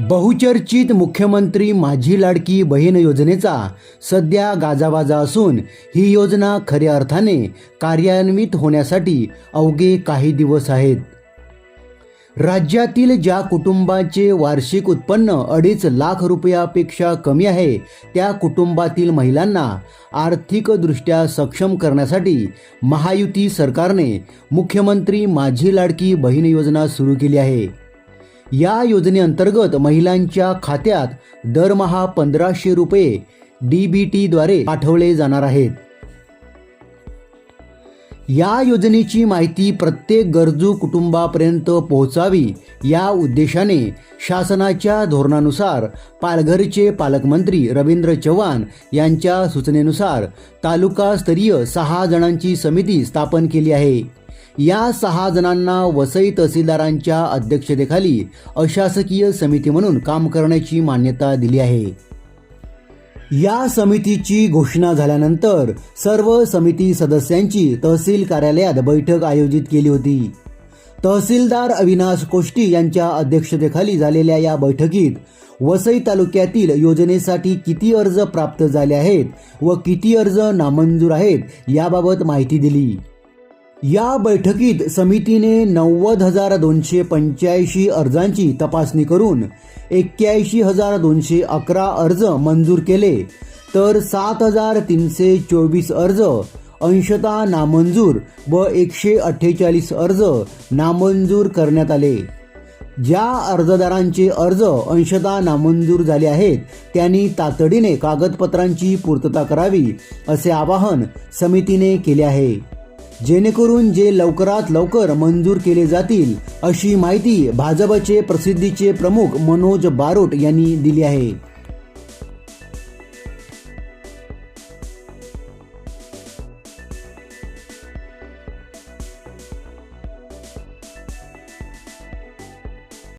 बहुचर्चित मुख्यमंत्री माझी लाडकी बहीण योजनेचा सध्या गाजावाजा असून ही योजना खऱ्या अर्थाने कार्यान्वित होण्यासाठी अवघे काही दिवस आहेत. राज्यातील ज्या कुटुंबाचे वार्षिक उत्पन्न अडीच लाख रुपयापेक्षा कमी आहे त्या कुटुंबातील महिलांना आर्थिकदृष्ट्या सक्षम करण्यासाठी महायुती सरकारने मुख्यमंत्री माझी लाडकी बहीण योजना सुरू केली आहे. या योजनेअंतर्गत महिलांच्या खात्यात दरमहा पंधराशे रुपये डी बी टीद्वारे पाठवले जाणार आहेत. या योजनेची माहिती प्रत्येक गरजू कुटुंबापर्यंत पोहोचावी या उद्देशाने शासनाच्या धोरणानुसार पालघरचे पालकमंत्री रवींद्र चव्हाण यांच्या सूचनेनुसार तालुकास्तरीय सहा जणांची समिती स्थापन केली आहे. या सहा जणांना वसई तहसीलदारांच्या अध्यक्षतेखाली अशासकीय समिती म्हणून काम करण्याची मान्यता दिली आहे. या समितीची घोषणा झाल्यानंतर सर्व समिती सदस्यांची तहसील कार्यालयात बैठक आयोजित केली होती. तहसीलदार अविनाश कोष्टी यांच्या अध्यक्षतेखाली झालेल्या या बैठकीत वसई तालुक्यातील योजनेसाठी किती अर्ज प्राप्त झाले आहेत व किती अर्ज नामंजूर आहेत याबाबत माहिती दिली. या बैठकीत समितीने नव्वद हजार दोनशे पंच्याऐंशी अर्जांची तपासणी करून एक्क्याऐंशी हजार दोनशे अकरा अर्ज मंजूर केले. तर सात हजार तीनशे चोवीस अर्ज अंशता नामंजूर व एकशे अठ्ठेचाळीस अर्ज नामंजूर करण्यात आले. ज्या अर्जदारांचे अर्ज अंशता नामंजूर झाले आहेत त्यांनी तातडीने कागदपत्रांची पूर्तता करावी असे आवाहन समितीने केले आहे. जेणेकरून जे लवकरात लवकर मंजूर केले जातील अशी माहिती भाजपचे प्रसिद्धीचे प्रमुख मनोज बारोट यांनी दिली आहे.